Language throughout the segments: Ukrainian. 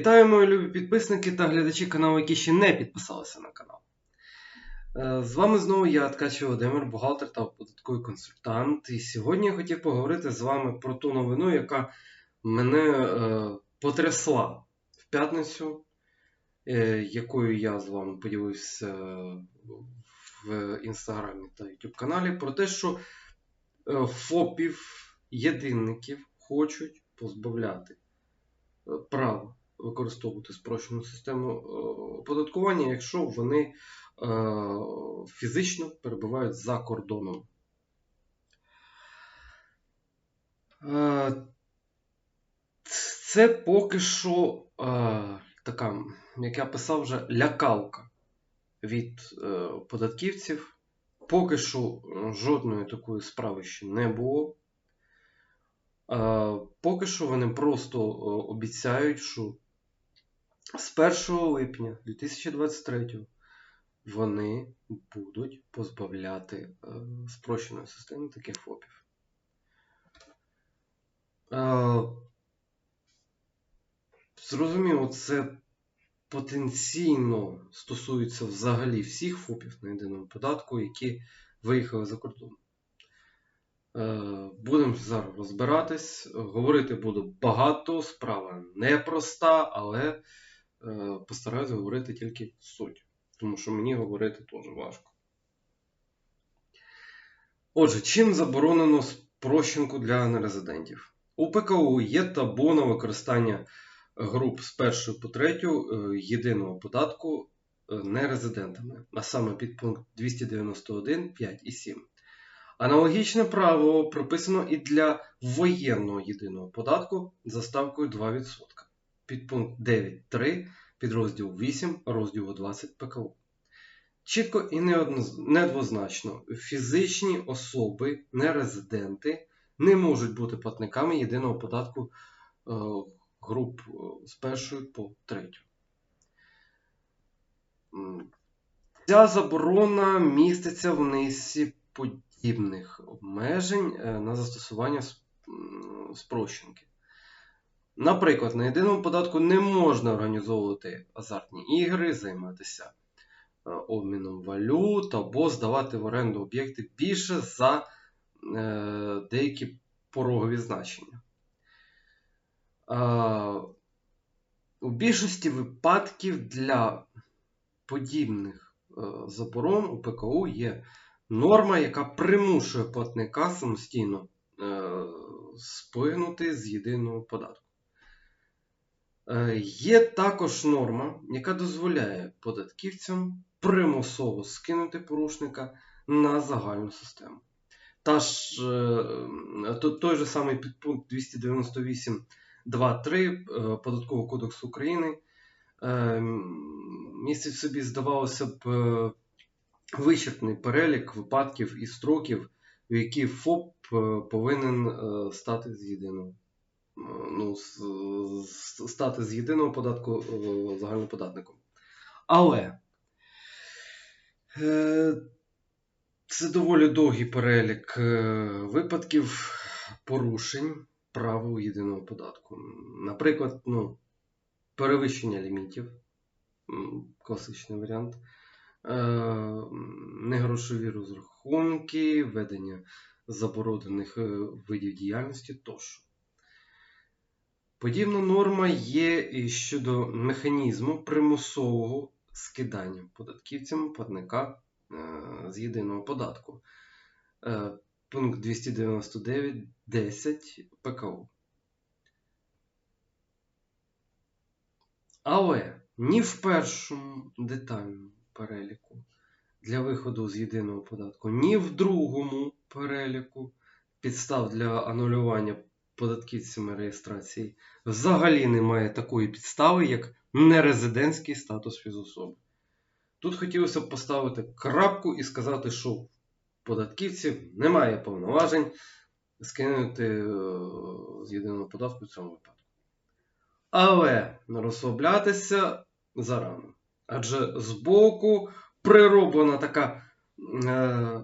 Вітаю, мої любі підписники та глядачі каналу, які ще не підписалися на канал. Е, З вами знову я, Ткач Володимир, бухгалтер та податковий консультант. І сьогодні я хотів поговорити з вами про ту новину, яка мене е, потрясла в п'ятницю, е, якою я з вами поділився в інстаграмі та YouTube каналі, про те, що е, ФОПів, єдинників хочуть позбавляти е, права використовувати спрощену систему е, оподаткування, якщо вони е, фізично перебувають за кордоном. Е, Це поки що така, як я писав вже, лякалка від податківців. Поки що жодної такої справи ще не було. Поки що вони просто обіцяють, що з 1 липня 2023 вони будуть позбавляти е, спрощеної системи таких ФОПів. Е, Зрозуміло, це потенційно стосується взагалі всіх ФОПів на єдиному податку, які виїхали за кордон. Е, Будемо зараз розбиратись. Говорити буду багато, справа непроста, але постараюсь говорити тільки суть. Тому що мені говорити теж важко. Отже, чим заборонено спрощенку для нерезидентів? У ПКУ є табу на використання груп з 1 по 3 е, єдиного податку е, нерезидентами, а саме підпункт 291, 5 і 7. Аналогічне правило прописано і для воєнного єдиного податку за ставкою 2%. Підпункт 9.3 підрозділ 8 розділу 20 ПКУ. Чітко і недвозначно фізичні особи, нерезиденти, не можуть бути платниками єдиного податку е, груп е, з першої по третю. Ця заборона міститься в низці подібних обмежень е, на застосування спрощенки. Наприклад, на єдиному податку не можна організовувати азартні ігри, займатися е, обміном валют або здавати в оренду об'єкти більше за е, деякі порогові значення. Е, у більшості випадків для подібних заборон у ПКУ є норма, яка примушує платника самостійно сплигнути з єдиного податку. Е, Є також норма, яка дозволяє податківцям примусово скинути порушника на загальну систему. Та ж, е, той же самий підпункт 298.2.3 е, Податкового кодексу України містить собі, здавалося б, вичерпний перелік випадків і строків, в які ФОП повинен стати з єдиного. е, Ну, стати з єдиного податку е, загальноподатником. Але е, це доволі довгий перелік е, випадків порушень правил єдиного податку. Наприклад, ну, перевищення лімітів, класичний варіант, негрошові розрахунки, ведення заборонених видів діяльності тощо. Подібна норма є і щодо механізму примусового скидання податківцям платника е, з єдиного податку. Е, Пункт 299.10 ПКУ. Але ні в першому детальному переліку для виходу з єдиного податку, ні в другому переліку підстав для анулювання податківцями реєстрації взагалі немає такої підстави, як нерезидентський статус фізособи. Тут хотілося б поставити крапку і сказати, що в податківців немає повноважень скинути е, з єдиного податку в цьому випадку. Але розслаблятися зарано. Адже збоку прироблена така е,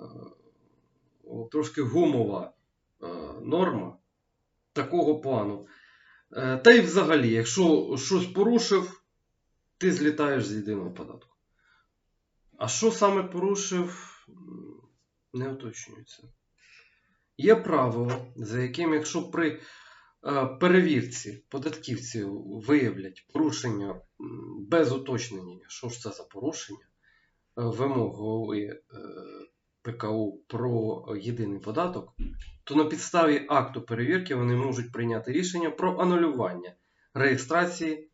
трошки гумова е, норма такого плану. Е, Та й взагалі, якщо щось порушив, ти злітаєш з єдиного податку. А що саме порушив, не уточнюється. Є правило, за яким, якщо при е, перевірці податківці виявлять порушення без уточнення, що ж це за порушення, е, вимог голови е, ПКУ про єдиний податок, то на підставі акту перевірки вони можуть прийняти рішення про анулювання реєстрації е,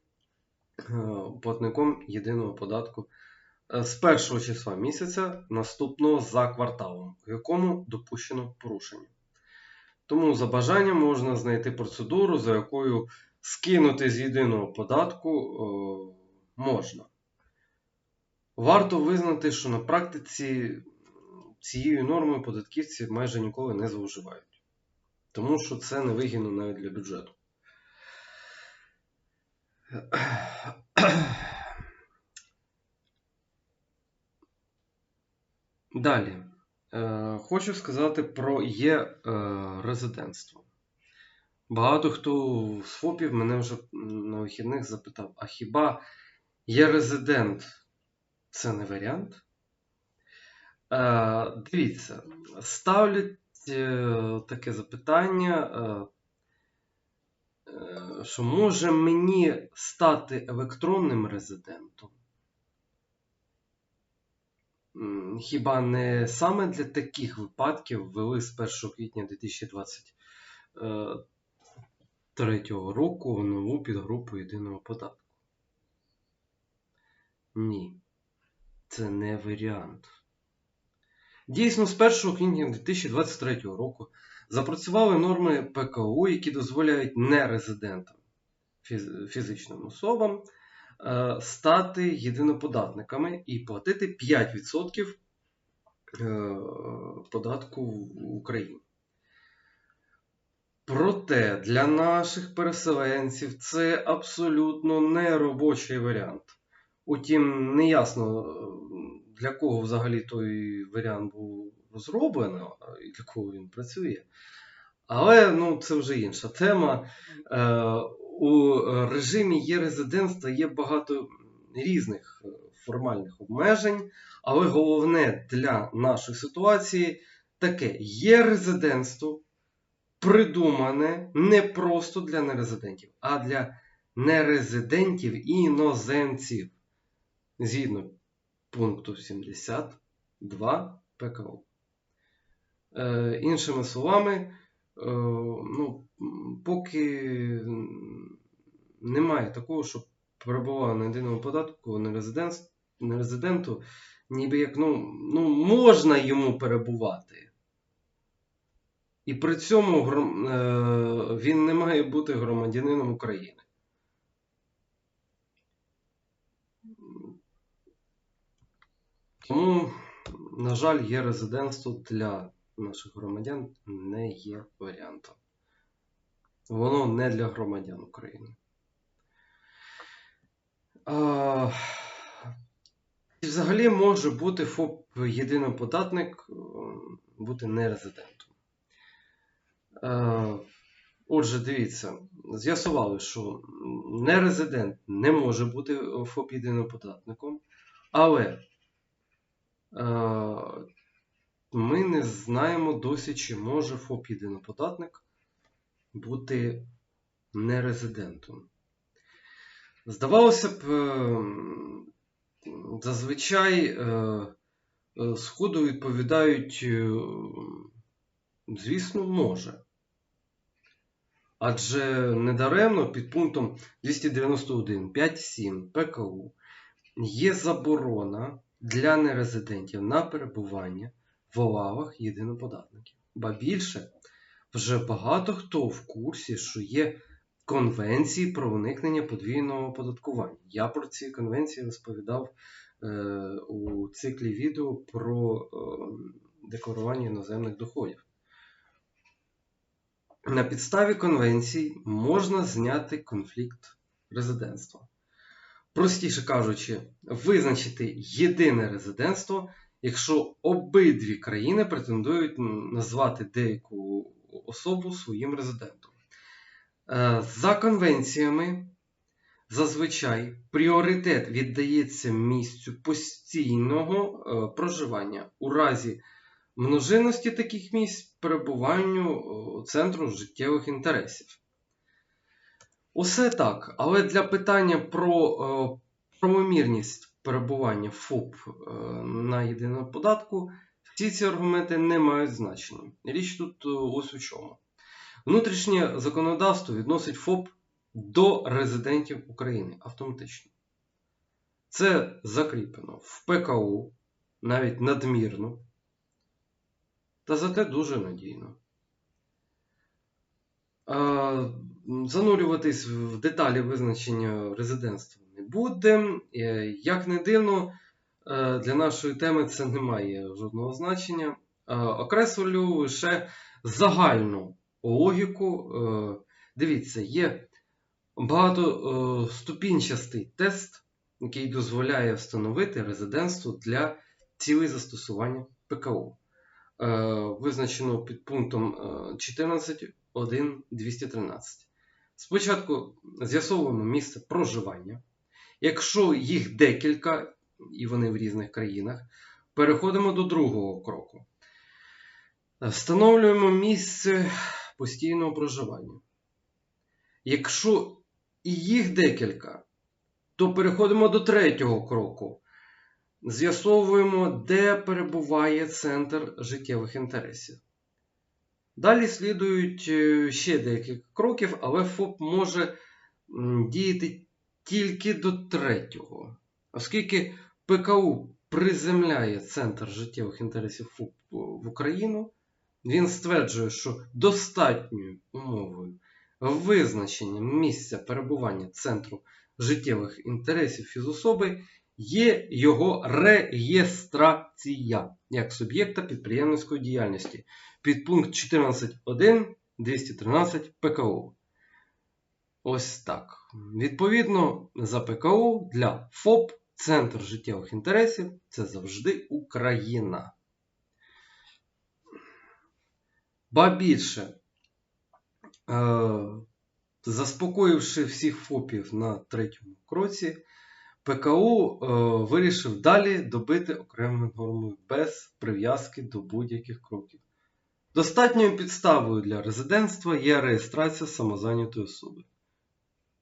платником єдиного податку е, з першого числа місяця наступного за кварталом, в якому допущено порушення. Тому за бажанням можна знайти процедуру, за якою скинути з єдиного податку е, можна. Варто визнати, що на практиці цією нормою податківці майже ніколи не зловживають. Тому що це невигідно навіть для бюджету. Далі. Е, Хочу сказати про є е, резидентство. Багато хто з ФОПів мене вже на вихідних запитав: а хіба є резидент? Це не варіант? Е, Дивіться, ставлять е, таке запитання, е, що може мені стати електронним резидентом? Хіба не саме для таких випадків ввели з 1 квітня 2023 року нову підгрупу єдиного податку? Ні, це не варіант. Дійсно, з 1 квітня 2023 року запрацювали норми ПКУ, які дозволяють нерезидентам фіз- фізичним особам е, стати єдиноподатниками і платити 5% е, податку в Україні. Проте для наших переселенців це абсолютно не робочий варіант. Утім, неясно, для кого взагалі той варіант був зроблено і для кого він працює. Але ну, це вже інша тема. Е, у режимі є резидентства є багато різних е, формальних обмежень, але головне для нашої ситуації таке: є резидентство, придумане не просто для нерезидентів, а для нерезидентів і іноземців згідно пункту 72 ПКО. Е, іншими словами, е, ну, поки немає такого, щоб перебував на єдиному податку нерезидент, нерезиденту, ніби як ну, ну, можна йому перебувати. І при цьому е, він не має бути громадянином України. Тому, на жаль, є резидентство для наших громадян не є варіантом. Воно не для громадян України. А, взагалі може бути ФОП єдиний податник е, бути нерезидентом. Е, Отже, дивіться, з'ясували, що нерезидент не може бути ФОП єдиним податником, але ми не знаємо досі, чи може ФОП єдиноподатник бути нерезидентом. Здавалося б, е, зазвичай е, е, сходу відповідають, е, звісно, може. Адже недаремно під пунктом 291.5.7 ПКУ є заборона для нерезидентів на перебування в лавах єдиноподатників. Ба більше, вже багато хто в курсі, що є конвенції про уникнення подвійного оподаткування. Я про ці конвенції розповідав е, у циклі відео про е, декларування іноземних доходів. На підставі конвенцій можна зняти конфлікт резидентства. Простіше кажучи, визначити єдине резидентство, якщо обидві країни претендують назвати деяку особу своїм резидентом. Е, За конвенціями зазвичай пріоритет віддається місцю постійного е, проживання у разі множинності таких місць перебуванню е, центру життєвих інтересів. Усе так, але для питання про е, правомірність перебування ФОП е, на єдиному податку всі ці аргументи не мають значення. Річ тут е, ось у чому. Внутрішнє законодавство відносить ФОП до резидентів України автоматично. Це закріплено в ПКУ, навіть надмірно, та зате дуже надійно. Е, Занурюватись в деталі визначення резидентства не будемо. Як не дивно, е, для нашої теми це не має жодного значення. Е, Окреслю лише загальну логіку. Е, Дивіться, є багатоступінчастий тест, який дозволяє встановити резидентство для цілей застосування ПКУ. Е, Визначено під пунктом е, 14.1.213. Спочатку з'ясовуємо місце проживання. Якщо їх декілька, і вони в різних країнах, переходимо до другого кроку. Встановлюємо місце постійного проживання. Якщо і їх декілька, то переходимо до третього кроку. З'ясовуємо, де перебуває центр життєвих інтересів. Далі слідують е, ще декілька кроків, але ФОП може діяти тільки до третього. Оскільки ПКУ приземляє центр життєвих інтересів ФОП в Україну, він стверджує, що достатньою умовою визначення місця перебування центру життєвих інтересів фізособи є його реєстрація як суб'єкта підприємницької діяльності під пункт 14.1 213 ПКУ. Ось так. Відповідно, за ПКУ для ФОП Центр життєвих інтересів це завжди Україна. Ба більше, е, заспокоївши всіх ФОПів на третьому кроці, ПКУ е, вирішив далі добити окремою нормою без прив'язки до будь-яких кроків. Достатньою підставою для резидентства є реєстрація самозайнятої особи.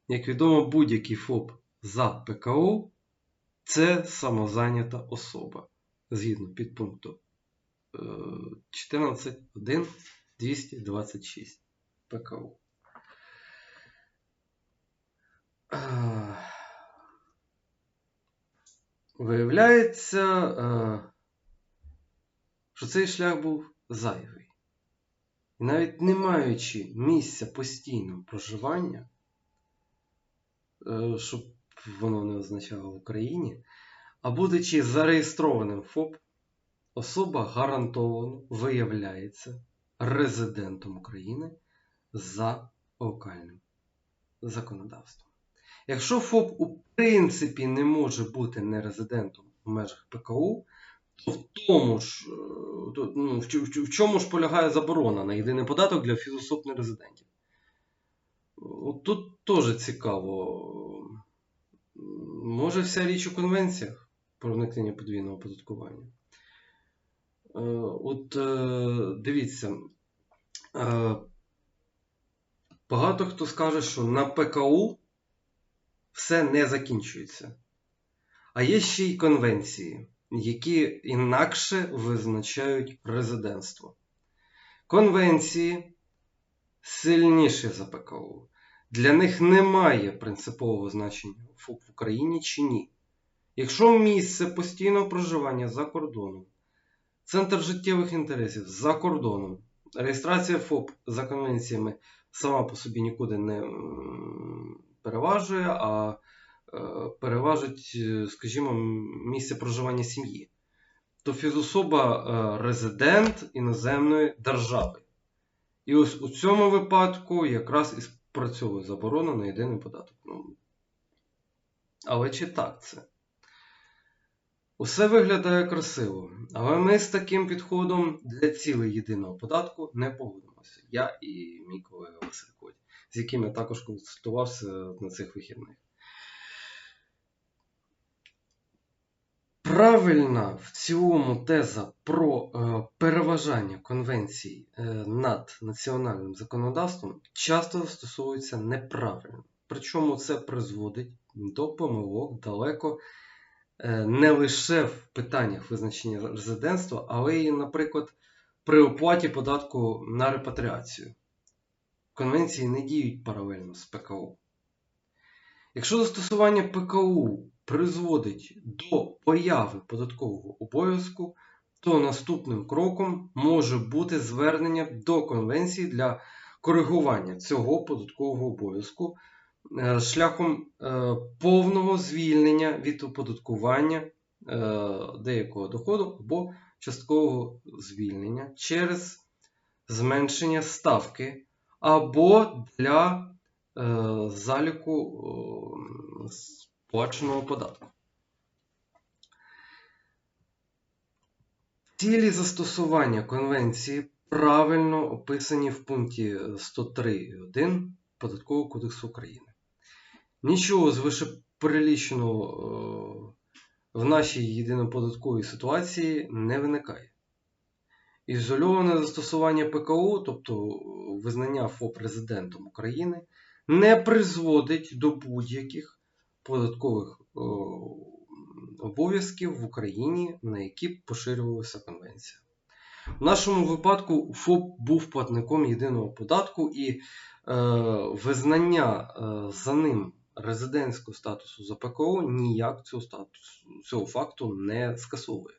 Як відомо, будь-який ФОП за ПКУ це самозайнята особа згідно підпункту е, 14.1.226 ПКУ. Виявляється, е, що цей шлях був зайвий. І навіть не маючи місця постійного проживання, е, щоб воно не означало в Україні, а будучи зареєстрованим ФОП, особа гарантовано виявляється резидентом України за локальним законодавством. Якщо ФОП у принципі не може бути нерезидентом в межах ПКУ, то в тому ж, е, то, ну, в, в в чому ж полягає заборона на єдиний податок для фізособ нерезидентів? От тут теж цікаво. Може вся річ у конвенціях про уникнення подвійного оподаткування? Е, От е, дивіться, багато хто скаже, що на ПКУ все не закінчується. А є ще й конвенції, які інакше визначають резидентство. Конвенції сильніші за ПКУ. Для них немає принципового значення в Україні чи ні. Якщо місце постійного проживання за кордоном, центр життєвих інтересів за кордоном, реєстрація ФОП за конвенціями сама по собі нікуди не переважує, а е, переважить, е, скажімо, місце проживання сім'ї, то фізособа е, резидент іноземної держави. І ось у цьому випадку якраз і спрацьовує заборона на єдиний податок. Ну, але чи так це? Усе виглядає красиво, але ми з таким підходом для цілей єдиного податку не погодимося. Я і мій колега Василь Коть. З яким я також консультувався на цих вихідних. Правильна в цілому теза про е, переважання конвенцій е, над національним законодавством часто застосовується неправильно. Причому це призводить до помилок далеко е, не лише в питаннях визначення резидентства, але й, наприклад, при оплаті податку на репатріацію. Конвенції не діють паралельно з ПКУ. Якщо застосування ПКУ призводить до появи податкового обов'язку, то наступним кроком може бути звернення до конвенції для коригування цього податкового обов'язку е, шляхом е, повного звільнення від оподаткування е, деякого доходу або часткового звільнення через зменшення ставки або для е, заліку е, сплаченого податку. Цілі застосування конвенції правильно описані в пункті 103.1 Податкового кодексу України. Нічого з вищепереліченого е, в нашій єдиноподатковій ситуації не виникає. Ізольоване застосування ПКУ, тобто визнання ФОП президентом України, не призводить до будь-яких податкових е, обов'язків в Україні, на які поширювалася конвенція. В нашому випадку ФОП був платником єдиного податку і е, визнання е, за ним резидентського статусу за ПКО ніяк цього, статусу, цього факту не скасовує.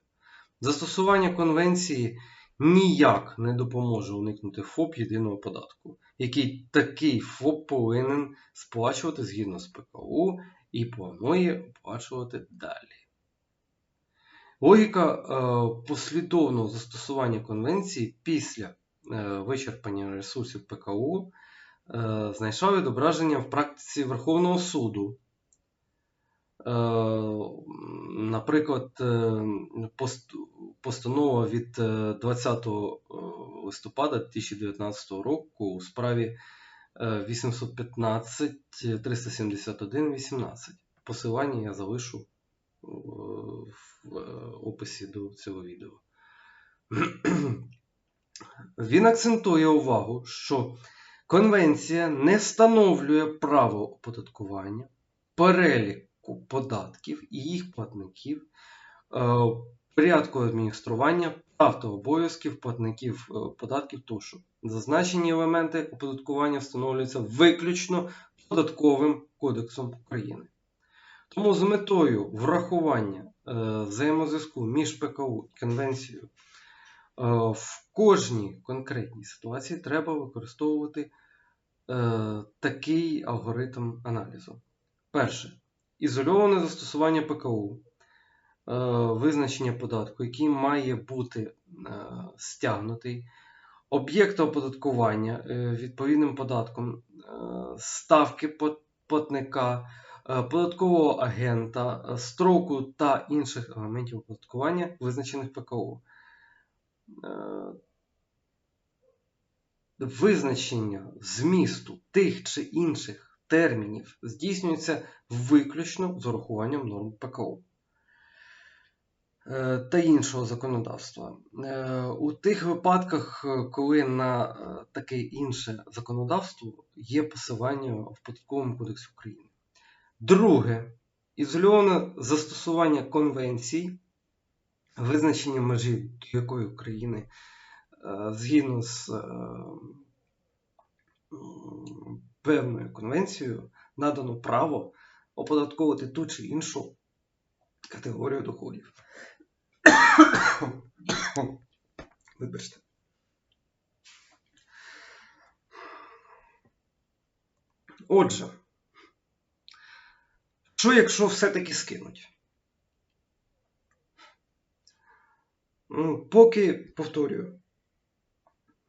Застосування конвенції ніяк не допоможе уникнути ФОП єдиного податку, який такий ФОП повинен сплачувати згідно з ПКУ і планує оплачувати далі. Логіка е, послідовного застосування конвенції після е, вичерпання ресурсів ПКУ е, знайшла відображення в практиці Верховного суду. Е, Наприклад, е, пост- постанова від е, 20 листопада 2019 року у справі е, 815 371 18. Посилання я залишу е, в е, описі до цього відео. Він акцентує увагу, що конвенція не встановлює право оподаткування, податків і їх платників, е, порядку адміністрування, прав та обов'язків платників е, податків тощо. Зазначені елементи оподаткування встановлюються виключно податковим кодексом України. Тому з метою врахування е, взаємозв'язку між ПКУ і конвенцією в кожній конкретній ситуації треба використовувати такий алгоритм аналізу. Перше. Ізольоване застосування ПКУ, е, визначення податку, який має бути е, стягнутий, об'єкта оподаткування е, відповідним податком, ставки плат- платника, податкового агента, строку та інших елементів оподаткування, визначених ПКУ. Визначення змісту тих чи інших термінів здійснюється виключно з урахуванням норм ПКУ е, та іншого законодавства. Е, У тих випадках, е, коли на таке інше законодавство є посилання в Податковому кодексі України. Друге, ізольоване застосування конвенцій, визначення межі, до якої України згідно з певною конвенцією надано право оподатковувати ту чи іншу категорію доходів. Вибачте. Отже, що якщо все-таки скинуть? Ну, Поки, повторюю,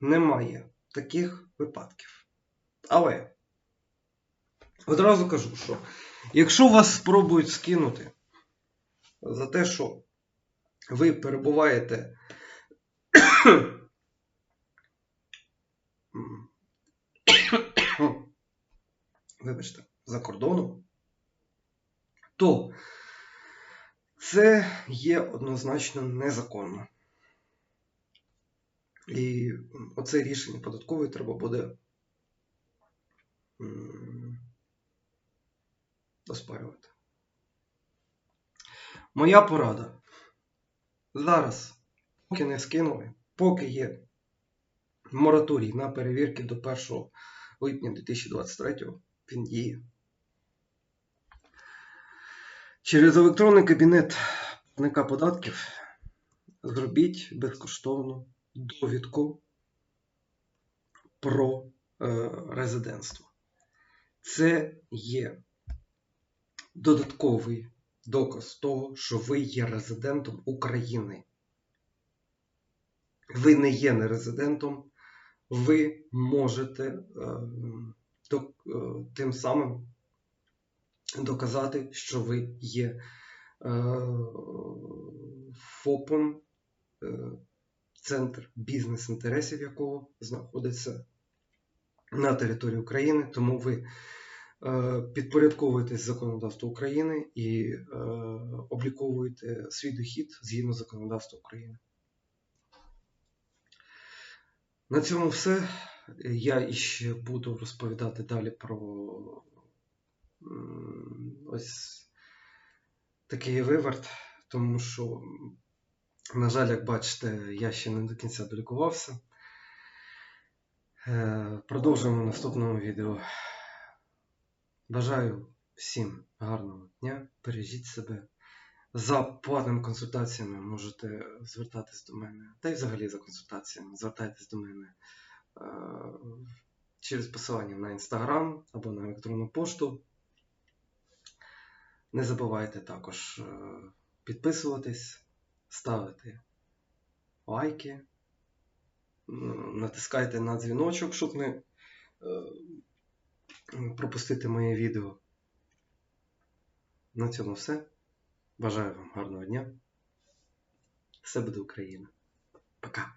немає таких випадків. Але одразу кажу, що якщо вас спробують скинути за те, що ви перебуваєте вибачте, за кордоном, то це є однозначно незаконно. І оце рішення податкової треба буде оспарювати. Моя порада. Зараз, поки не скинули, поки є мораторій на перевірки до 1 липня 2023 він діє. Через електронний кабінет платника податків зробіть безкоштовну довідку про е, резидентство. Це є додатковий доказ того, що ви є резидентом України. Ви не є нерезидентом, ви можете е, е, тим самим доказати, що ви є е, ФОПом, центр бізнес-інтересів якого знаходиться на території України, тому ви підпорядковуєтесь законодавству України і е, обліковуєте свій дохід згідно законодавства України. На цьому все. Я іще буду розповідати далі про ось такий виверт, тому що, на жаль, як бачите, я ще не до кінця долікувався. Е, Продовжуємо в наступному відео. Бажаю всім гарного дня, бережіть себе. За платними консультаціями можете звертатись до мене, та й взагалі за консультаціями звертайтесь до мене е, через посилання на інстаграм або на електронну пошту. Не забувайте також е, підписуватись, ставити лайки, натискайте на дзвіночок, щоб не пропустити моє відео. На цьому все. Бажаю вам гарного дня. Все буде Україна. Пока.